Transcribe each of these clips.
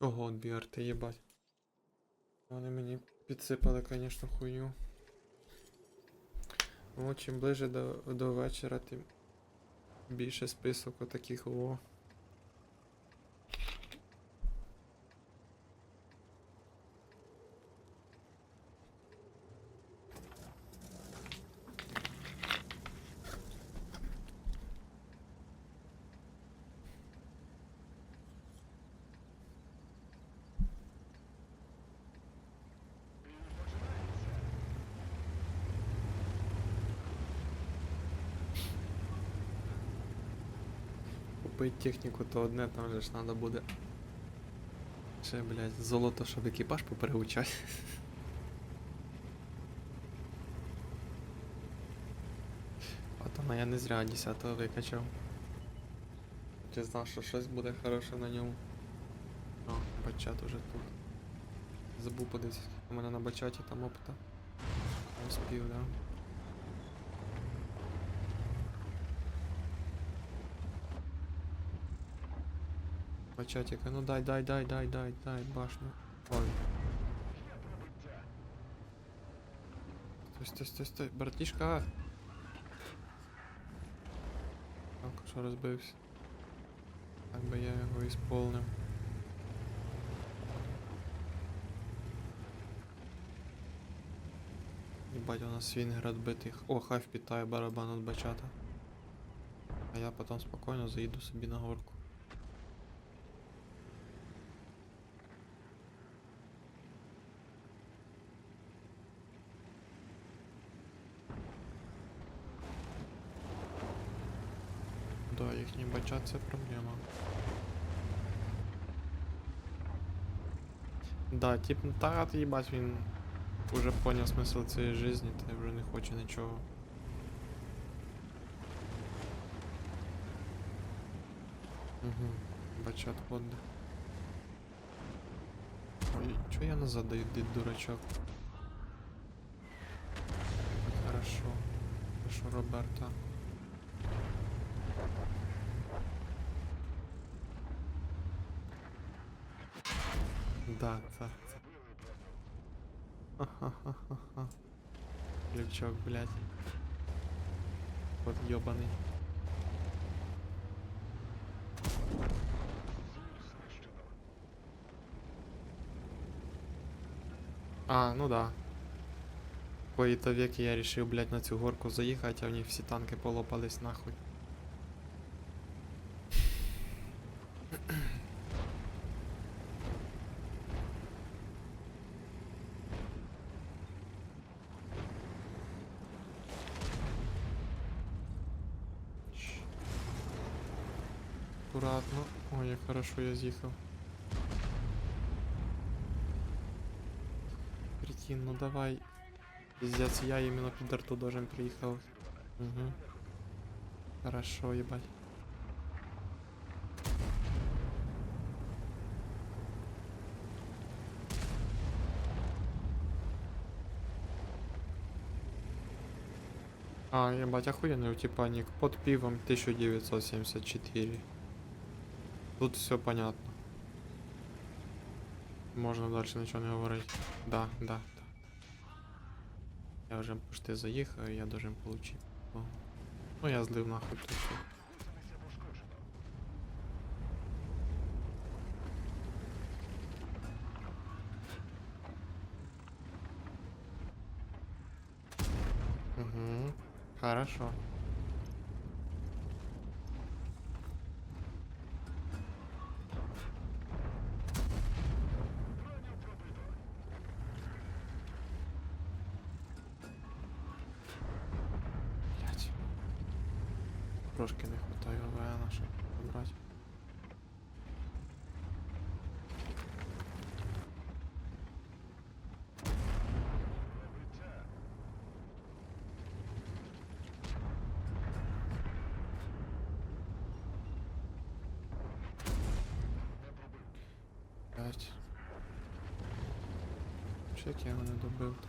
Ого, от арти, їбать. Вони мені підсипали, звісно, хуйню. О, чим ближе до, до вечора, тим більше список отаких о. Купить техніку, то одне там же ж треба буде. Ще, блядь, золото, щоб екіпаж попереучати. А там я не зря 10-го викачав. Чи знав, що щось буде хороше на ньому. О, бачат уже тут. Забув подивитися, у мене на бачаті там опита. Успів, да? Бачатика, ну дай, дай, дай, дай, дай, дай, башню. Ой. Стой, стой, стой, стой, братишка. Так, що розбився. Так би я його ісполнив. Ебать, у нас свингер отбитий. О, хай впитає барабан от бачата. А я потім спокійно заїду собі на горку. Да, їхній бачат це проблема. Да, тип, ну та їбать, він уже поняв смисл цієї жизни, та вже не хоче нічого. Угу, бачат ходить. Ой, чё я назад даю, дурачок? Хорошо. Хорошо, Роберта. Да, да. Ха-ха-ха-ха. Лючок, блядь. Вот ёбаный. А, ну да. Кои-то веки я решил, блядь, на цю горку заїхати, а в них всі танки полопались нахуй. Аккуратно. Ой, як хорошо я з'їхав. Прикинь, ну давай. Пиздец, я именно під арту должен приїхав. Угу. Хорошо, ебать. А, ебать, охуенный у типа ник. Под пивом 1974. Тут все понятно. Можно дальше ничего не говорить. Да, да, да. Я вже почти заїхав, і я должен получить. Ну я злив нахуй тут. Хорошо. Трошки не хватає ОВН, щоб забрати. Чек я його добив то.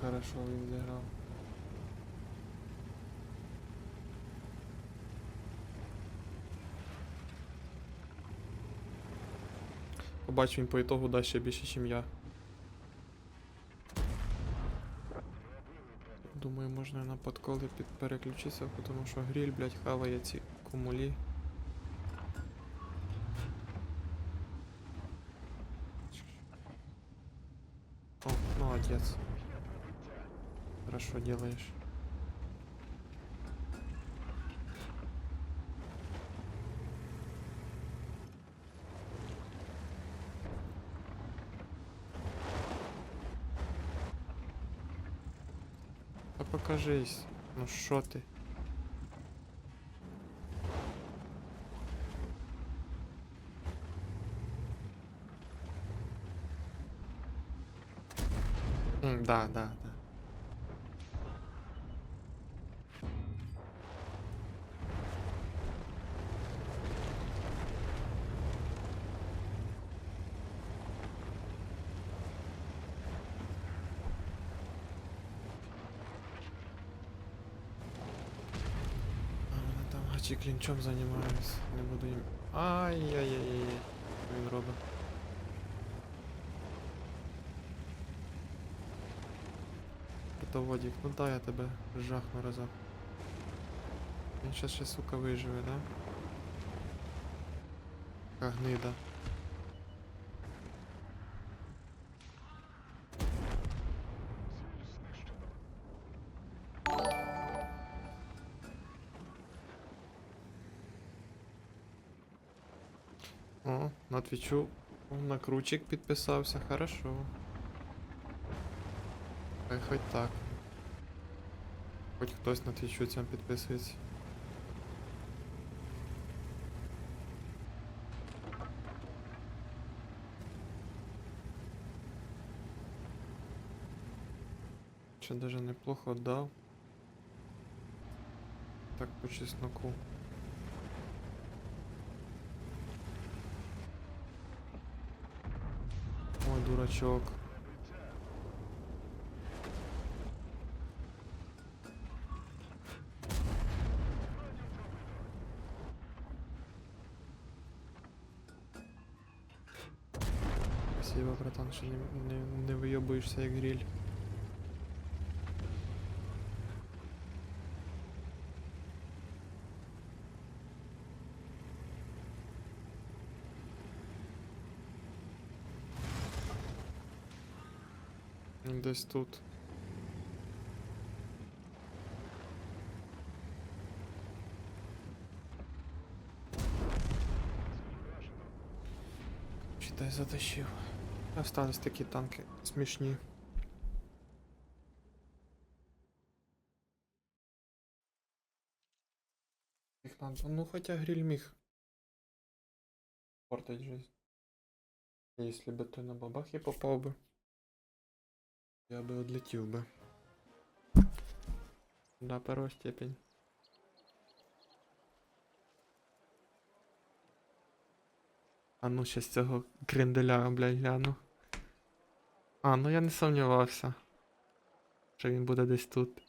Хорошо він зіграв. Побачу, він по ітогу дасть ще більше, ніж я. Думаю, можна на подколи переключитися, тому що гріль, блядь, хаває ці кумулі. О, молодец. Хорошо делаешь. Та покажись. Ну ти? М, Да, да, вони клинчом гачі. Не буду им... Ай-яй-яй-яй. Він робить? Это водик ну да, я тебе жахну разок. Він сейчас ще, сука, виживе, да? Как гнида. О, на твічу на кручик підписався, хорошо. Хай хоч так. Хоч хтось на твічу цьому підписується. Чи даже неплохо дав. Так по чесноку. Дурачок. Спасибо, братан, що не, не, не вийобуєшся як гриль. Десь тут. Читай затащив. Остались такі танки смішні. Їх надо. Ну хотя гриль міг. Портить жизнь. Если бы той на бабахи попав би. Я би одлетів би. Да, першу степень. А ну з цього кренделя, блядь, гляну. А, ну я не сумнівався. Що він буде десь тут.